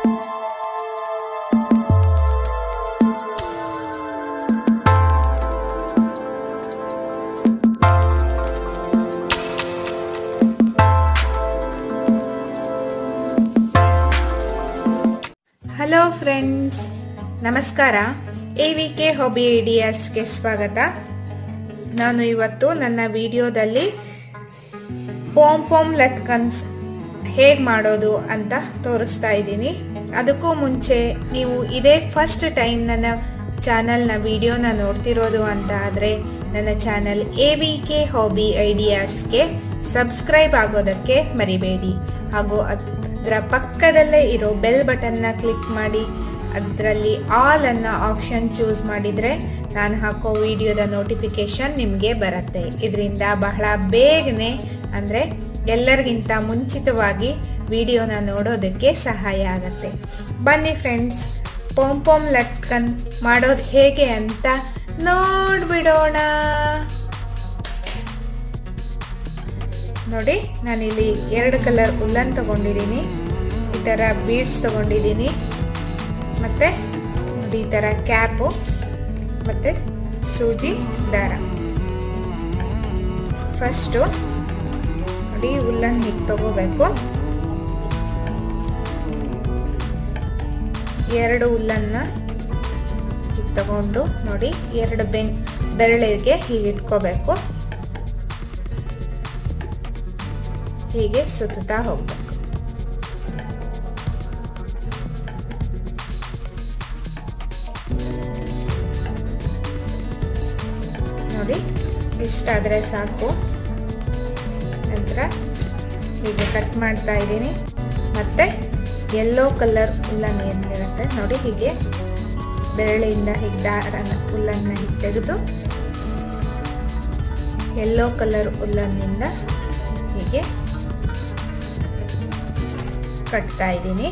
Hello friends ನಮಸ್ಕಾರ. A V K hobby ಐಡಿಯಾಸ್ಗೆ ಸ್ವಾಗತ. ನಾನು ಇವತ್ತು ನನ್ನ ವಿಡಿಯೋದಲ್ಲಿ ಪೋಮ್ ಪೋಮ್ ಲಟ್ಕನ್ಸ್ ಹೇಗೆ ಮಾಡೋದು ಅಂತ ತೋರಿಸ್ತಾ ಇದ್ದೀನಿ. ಅದಕ್ಕೂ ಮುಂಚೆ ನೀವು ಇದೇ ಫಸ್ಟ್ ಟೈಮ್ ನನ್ನ ಚಾನಲ್ನ ವಿಡಿಯೋನ ನೋಡ್ತಿರೋದು ಅಂತ ಆದರೆ ನನ್ನ channel A V K hobby ಐಡಿಯಾಸ್ಗೆ subscribe ಆಗೋದಕ್ಕೆ ಮರಿಬೇಡಿ. ಹಾಗೂ ಅದರ ಪಕ್ಕದಲ್ಲೇ ಇರೋ ಬೆಲ್ ಬಟನ್ನ ಕ್ಲಿಕ್ ಮಾಡಿ, ಅದರಲ್ಲಿ ಆಲ್ ಅನ್ನೋ ಆಪ್ಷನ್ ಚೂಸ್ ಮಾಡಿದರೆ ನಾನು ಹಾಕೋ ವಿಡಿಯೋದ ನೋಟಿಫಿಕೇಶನ್ ನಿಮಗೆ ಬರುತ್ತೆ. ಇದರಿಂದ ಬಹಳ ಬೇಗನೆ ಅಂದರೆ ಎಲ್ಲರಿಗಿಂತ ಮುಂಚಿತವಾಗಿ ವಿಡಿಯೋನ ನೋಡೋದಕ್ಕೆ ಸಹಾಯ ಆಗುತ್ತೆ. ಬನ್ನಿ ಫ್ರೆಂಡ್ಸ್, ಪೋಮ್ ಪೋಮ್ ಲಟ್ಕನ್ ಮಾಡೋದು ಹೇಗೆ ಅಂತ ನೋಡ್ಬಿಡೋಣ. ನೋಡಿ, ನಾನಿಲ್ಲಿ ಎರಡು ಕಲರ್ ಉಲ್ಲನ್ ತಗೊಂಡಿದ್ದೀನಿ. ಈ ಥರ ಬೀಡ್ಸ್ ತಗೊಂಡಿದ್ದೀನಿ. ಮತ್ತು ಈ ಥರ ಕ್ಯಾಪು, ಮತ್ತು ಸೂಜಿ, ದಾರ. ಫಸ್ಟು ನೋಡಿ, ಉಲ್ಲನ್ ಹೀಗೆ ತಗೋಬೇಕು. ಎರಡು ಉಲ್ಲನ್ನ ಹೀಗೆ ತಗೊಂಡು ನೋಡಿ, ಎರಡು ಬೆನ್, ಬೆರಳಿಗೆ ಹೀಗೆ ಇಟ್ಕೋಬೇಕು. ಹೀಗೆ ಸುತ್ತಾ ಹೋಗ್ಬೇಕು. ನೋಡಿ, ಇಷ್ಟಾದರೆ ಸಾಕು. ನಂತರ ಹೀಗೆ ಕಟ್ ಮಾಡ್ತಾ ಇದ್ದೀನಿ. ಮತ್ತೆ ಯೆಲ್ಲೋ ಕಲರ್ ಹುಲ್ಲನ್ನು ಏನಿರುತ್ತೆ ನೋಡಿ ಹೀಗೆ ಬೆರಳಿಯಿಂದ ಹೀಗೆ ದಾರನ ಹುಲ್ಲನ್ನು ಹೀಗೆ ತೆಗೆದು ಯೆಲ್ಲೋ ಕಲರ್ ಹುಲ್ಲನ್ನಿಂದ ಹೀಗೆ ಕಟ್ತಾ ಇದ್ದೀನಿ.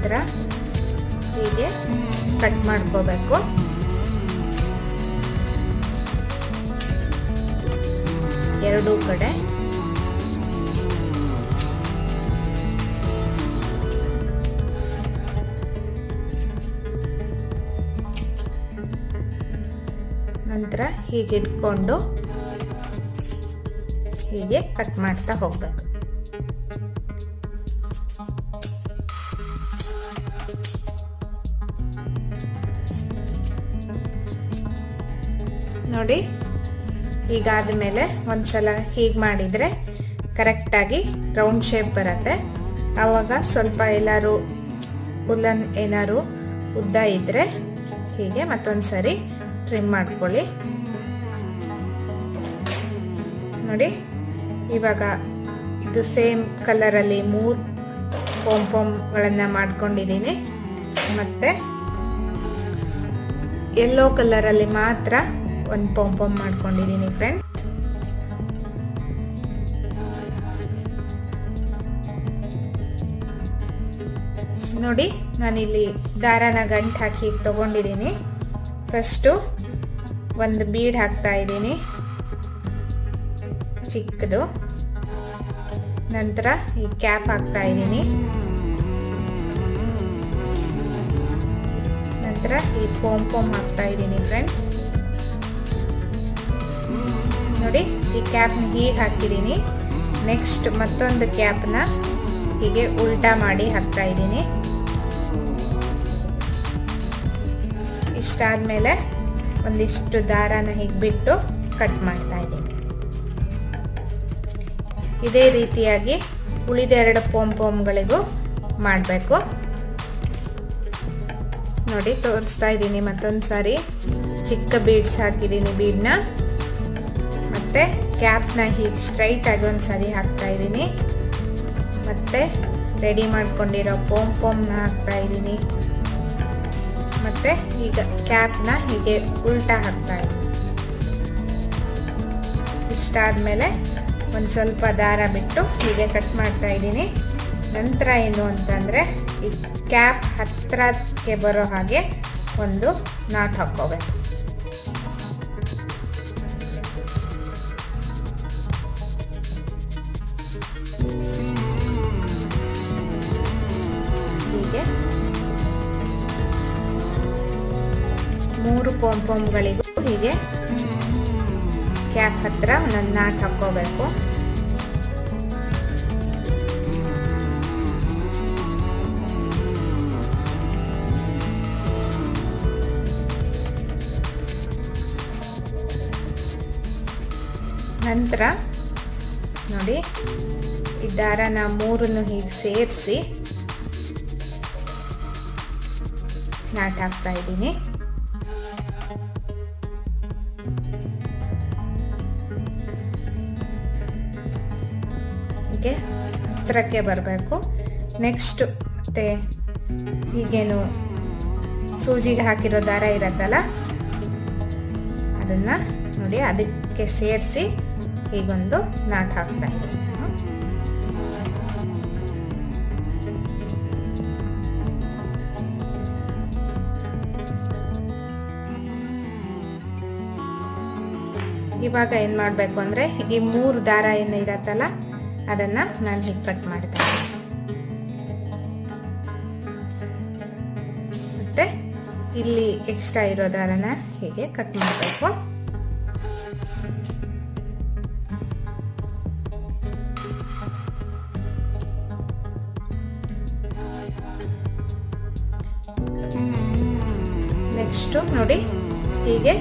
ನಂತರ ಹೀಗೆ ಕಟ್ ಮಾಡ್ಕೋಬೇಕು. ಎರಡೂ ಕಡೆ. ನಂತರ ಹೀಗೆ ಇಟ್ಕೊಂಡು ಹೀಗೆ ಕಟ್ ಮಾಡ್ತಾ ಹೋಗ್ಬೇಕು. ನೋಡಿ. ಹೀಗಾದ ಮೇಲೆ ಒಂದ್ಸಲ ಹೀಗೆ ಮಾಡಿದರೆ ಕರೆಕ್ಟಾಗಿ ರೌಂಡ್ ಶೇಪ್ ಬರುತ್ತೆ. ಆವಾಗ ಸ್ವಲ್ಪ ಎಲ್ಲರೂ ಉಲ್ಲನ್ ಏನಾದ್ರು ಉದ್ದ ಇದ್ದರೆ ಹೀಗೆ ಮತ್ತೊಂದು ಸರಿ ಟ್ರಿಮ್ ಮಾಡ್ಕೊಳ್ಳಿ. ನೋಡಿ, ಇವಾಗ ಇದು ಸೇಮ್ ಕಲರಲ್ಲಿ ಮೂರು ಪೋಮ್ ಪೋಮ್ಗಳನ್ನು ಮಾಡ್ಕೊಂಡಿದ್ದೀನಿ. ಮತ್ತು ಯೆಲ್ಲೋ ಕಲರಲ್ಲಿ ಮಾತ್ರ ಒಂದು ಪೋಮ್ ಪೋಮ್ ಮಾಡ್ಕೊಂಡಿದ್ದೀನಿ ಫ್ರೆಂಡ್ ನೋಡಿ, ನಾನಿಲ್ಲಿ ದಾರಾನ ಗಂಟು ಹಾಕಿ ತಗೊಂಡಿದ್ದೀನಿ. ಫಸ್ಟು ಒಂದು ಬೀಡ್ ಹಾಕ್ತಾ ಇದ್ದೀನಿ. ಚಿಕ್ಕದು. ನಂತರ ಈ ಕ್ಯಾಪ್ ಹಾಕ್ತಾ ಇದ್ದೀನಿ. ನಂತರ ಈ ಪೋಮ್ ಪೋಮ್ ಹಾಕ್ತಾ ಇದ್ದೀನಿ ಫ್ರೆಂಡ್ಸ್ ನೋಡಿ, ಈ ಕ್ಯಾಪ್ನ ಹೀಗೆ ಹಾಕಿದ್ದೀನಿ ನೆಕ್ಸ್ಟ್ ಮತ್ತೊಂದು ಕ್ಯಾಪ್ನ ಹೀಗೆ ಉಲ್ಟಾ ಮಾಡಿ ಹಾಕ್ತಾ ಇದ್ದೀನಿ. ಇಷ್ಟಾದ್ಮೇಲೆ ಒಂದಿಷ್ಟು ದಾರಾನ ಹೀಗೆ ಬಿಟ್ಟು ಕಟ್ ಮಾಡ್ತಾ ಇದ್ದೀನಿ. ಇದೇ ರೀತಿಯಾಗಿ ಉಳಿದ ಎರಡು ಪೋಮ್ ಪೋಮ್ಗಳಿಗೂ ಮಾಡಬೇಕು. ನೋಡಿ, ತೋರಿಸ್ತಾ ಇದ್ದೀನಿ ಮತ್ತೊಂದು ಸಾರಿ ಚಿಕ್ಕ ಬೀಡ್ಸ್ ಹಾಕಿದ್ದೀನಿ ಬೀಡ್ನ ಮತ್ತೆ ಕ್ಯಾಪ್ನ ಹೀಗೆ ಸ್ಟ್ರೈಟ್ ಆಗಿ ಒಂದು ಸರಿ ಹಾಕ್ತಾ ಇದ್ದೀನಿ. ಮತ್ತೆ ರೆಡಿ ಮಾಡ್ಕೊಂಡಿರೋ ಪೋಮ್ ಪೋಮ್ನ ಹಾಕ್ತಾ ಇದ್ದೀನಿ. ಮತ್ತೆ ಈಗ ಕ್ಯಾಪ್ನ ಹೀಗೆ ಉಲ್ಟಾ ಹಾಕ್ತಾ ಇದ್ದೀನಿ. ಇಷ್ಟಾದ್ಮೇಲೆ ಒಂದು ಸ್ವಲ್ಪ ದಾರ ಬಿಟ್ಟು ಹೀಗೆ ಕಟ್ ಮಾಡ್ತಾ ಇದ್ದೀನಿ. ನಂತರ ಏನು ಅಂತಂದರೆ ಈ ಕ್ಯಾಪ್ ಹತ್ತಿರಕ್ಕೆ ಬರೋ ಹಾಗೆ ಒಂದು ನಾಟ್ ಹಾಕ್ಕೋಬೇಕು. ಮೂರು ಪೊಂಪೊಂಗಳಿಗೂ ಹೀಗೆ ಕ್ಯಾಪ್ ಹತ್ರ ಒಂದೊಂದು ನಾಲ್ಕು ಹಾಕ್ಕೋಬೇಕು. ನಂತರ ನೋಡಿ, ಈ ದಾರನ ಮೂರನ್ನು ಹೀಗೆ ಸೇರಿಸಿ ನಾಟ್ ಹಾಕ್ತಾ ಇದ್ದೀನಿ. ಹತ್ತಿರಕ್ಕೆ ಬರಬೇಕು. ನೆಕ್ಸ್ಟ್ ಮತ್ತೆ ಈಗೇನು ಸೂಜಿಗೆ ಹಾಕಿರೋ ದಾರ ಇರತ್ತಲ್ಲ? ಅದನ್ನ ನೋಡಿ, ಅದಕ್ಕೆ ಸೇರಿಸಿ ಹೀಗೊಂದು ನಾಟ್ ಹಾಕ್ತಾ ಇವಾಗ ಏನು ಮಾಡಬೇಕು ಅಂದರೆ ಈ ಮೂರು ದಾರ ಏನು ಇರತ್ತಲ್ಲ ಅದನ್ನು ನಾನು ಹೀಗೆ ಕಟ್ ಮಾಡ್ತಾ. ಮತ್ತೆ ಇಲ್ಲಿ ಎಕ್ಸ್ಟ್ರಾ ಇರೋ ದಾರನ ಹೀಗೆ ಕಟ್ ಮಾಡಬೇಕು. ನೆಕ್ಸ್ಟು ನೋಡಿ ಹೀಗೆ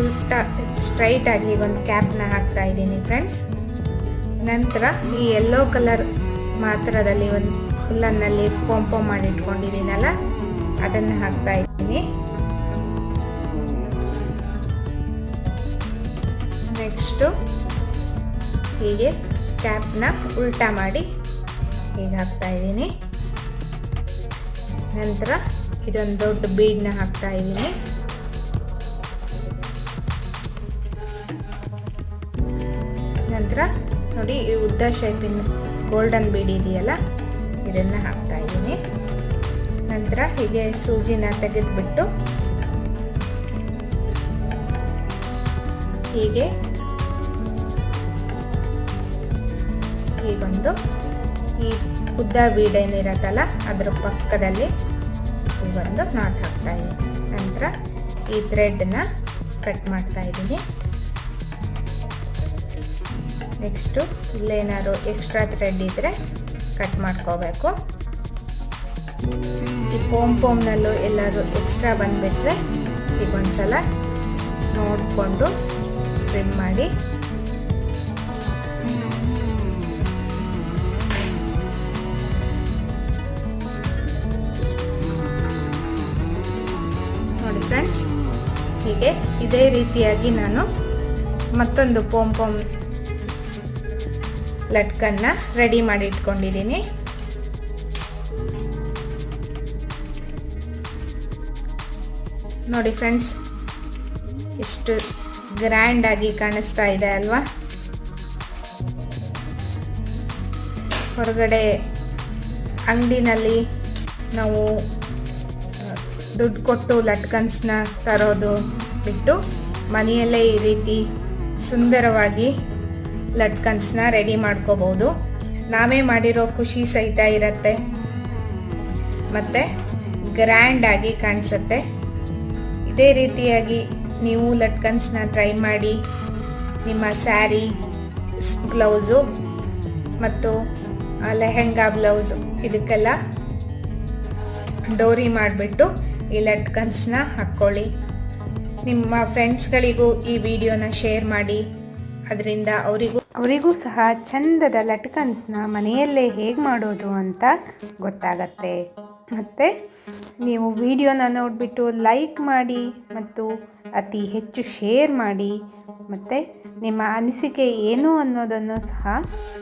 ಉಲ್ಟಾ ಸ್ಟ್ರೈಟ್ ಆಗಿ ಒಂದು ಕ್ಯಾಪ್ನ ಹಾಕ್ತಾ ಇದ್ದೀನಿ ಫ್ರೆಂಡ್ಸ್ ನಂತರ ಈ ಎಲ್ಲೋ ಕಲರ್ ಮಾತ್ರದಲ್ಲಿ ಒಂದು ಹುಲ್ಲನ್ನಲ್ಲಿ ಪೊಂಪೊ ಮಾಡಿ ಇಟ್ಕೊಂಡಿದ್ದೀನಲ್ಲ ಅದನ್ನು ಹಾಕ್ತಾ ಇದ್ದೀನಿ. ನೆಕ್ಸ್ಟು ಹೀಗೆ ಕ್ಯಾಪ್ನ ಉಲ್ಟಾ ಮಾಡಿ ಹೀಗೆ ಹಾಕ್ತಾ ಇದ್ದೀನಿ. ನಂತರ ಇದೊಂದು ದೊಡ್ಡ ಬೀಡ್ನ ಹಾಕ್ತಾ ಇದ್ದೀನಿ. ನಂತರ ನೋಡಿ, ಈ ಉದ್ದ ಶೇಪಿನ ಗೋಲ್ಡನ್ ಬೀಡಿ ಇದೆಯಲ್ಲ ಇದನ್ನು ಹಾಕ್ತಾ ಇದ್ದೀನಿ. ನಂತರ ಹೀಗೆ ಸೂಜಿನ ತೆಗೆದುಬಿಟ್ಟು ಹೀಗೆ ಹೀಗೊಂದು ಈ ಉದ್ದ ಬೀಡ್ ಏನಿರತ್ತಲ್ಲ, ಅದರ ಪಕ್ಕದಲ್ಲಿ ಹೀಗೊಂದು ನಾಟ್ ಹಾಕ್ತಾ ಇದ್ದೀನಿ. ನಂತರ ಈ ಥ್ರೆಡ್ನ ಕಟ್ ಮಾಡ್ತಾ ಇದ್ದೀನಿ. ನೆಕ್ಸ್ಟು ಇಲ್ಲೇನಾದ್ರು ಎಕ್ಸ್ಟ್ರಾ ಥ್ರೆಡ್ ಇದ್ದರೆ ಕಟ್ ಮಾಡ್ಕೋಬೇಕು. ಈ ಪೋಮ್ ಪೋಮ್ನಲ್ಲೂ ಎಲ್ಲಾದರೂ ಎಕ್ಸ್ಟ್ರಾ ಬಂದುಬಿಟ್ರೆ ಈಗ ಒಂದ್ಸಲ ನೋಡಿಕೊಂಡು ಟ್ರಿಮ್ ಮಾಡಿ. ನೋಡಿ ಫ್ರೆಂಡ್ಸ್ ಹೀಗೆ ಇದೇ ರೀತಿಯಾಗಿ ನಾನು ಮತ್ತೊಂದು ಪೋಮ್ ಪೋಮ್ ಲಟ್ಕನ್ನ ರೆಡಿ ಮಾಡಿ ಇಟ್ಕೊಂಡಿದ್ದೀನಿ. ನೋಡಿ ಫ್ರೆಂಡ್ಸ್, ಎಷ್ಟು ಗ್ರ್ಯಾಂಡ್ ಆಗಿ ಕಾಣಿಸ್ತಾ ಇದೆ ಅಲ್ವಾ? ಹೊರಗಡೆ ಅಂಗಡಿನಲ್ಲಿ ನಾವು ದುಡ್ಡು ಕೊಟ್ಟು ಲಟ್ಕನ್ಸ್ನ ತರೋದು ಬಿಟ್ಟು ಮನೆಯಲ್ಲೇ ಈ ರೀತಿ ಸುಂದರವಾಗಿ ಲಟ್ಕನ್ಸ್ನ ರೆಡಿ ಮಾಡ್ಕೋಬಹುದು. ನಾವೇ ಮಾಡಿರೋ ಖುಷಿ ಸಹಿತ ಇರತ್ತೆ. ಮತ್ತು ಗ್ರ್ಯಾಂಡ್ ಆಗಿ ಕಾಣಿಸುತ್ತೆ. ಇದೇ ರೀತಿಯಾಗಿ ನೀವು ಲಟ್ಕನ್ಸ್ನ ಟ್ರೈ ಮಾಡಿ. ನಿಮ್ಮ ಸ್ಯಾರಿ ಬ್ಲೌಸು ಮತ್ತು ಲೆಹೆಂಗಾ ಬ್ಲೌಸ್ ಇದಕ್ಕೆಲ್ಲ ಡೋರಿ ಮಾಡಿಬಿಟ್ಟು ಈ ಲಟ್ಕನ್ಸ್ನ ಹಾಕ್ಕೊಳ್ಳಿ. ನಿಮ್ಮ ಫ್ರೆಂಡ್ಸ್ಗಳಿಗೂ ಈ ವಿಡಿಯೋನ ಶೇರ್ ಮಾಡಿ. ಅದರಿಂದ ಅವರಿಗೂ ಅವರಿಗೂ ಸಹ ಚಂದದ ಲಟ್ಕನ್ಸ್ನ ಮನೆಯಲ್ಲೇ ಹೇಗೆ ಮಾಡೋದು ಅಂತ ಗೊತ್ತಾಗತ್ತೆ. ಮತ್ತು ನೀವು ವಿಡಿಯೋನ ನೋಡಿಬಿಟ್ಟು ಲೈಕ್ ಮಾಡಿ ಮತ್ತು ಅತಿ ಹೆಚ್ಚು ಶೇರ್ ಮಾಡಿ. ಮತ್ತು ನಿಮ್ಮ ಅನಿಸಿಕೆ ಏನು ಅನ್ನೋದನ್ನು ಸಹ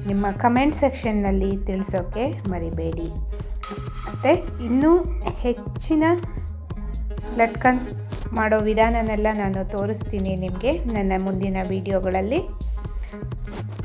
ನಿಮ್ಮ ಕಮೆಂಟ್ ಸೆಕ್ಷನ್ನಲ್ಲಿ ತಿಳಿಸೋಕ್ಕೆ ಮರಿಬೇಡಿ. ಮತ್ತು ಇನ್ನೂ ಹೆಚ್ಚಿನ ಲಟ್ಕನ್ಸ್ ಮಾಡೋ ವಿಧಾನನೆಲ್ಲ ನಾನು ತೋರಿಸ್ತೀನಿ ನಿಮಗೆ ನನ್ನ ಮುಂದಿನ ವಿಡಿಯೋಗಳಲ್ಲಿ.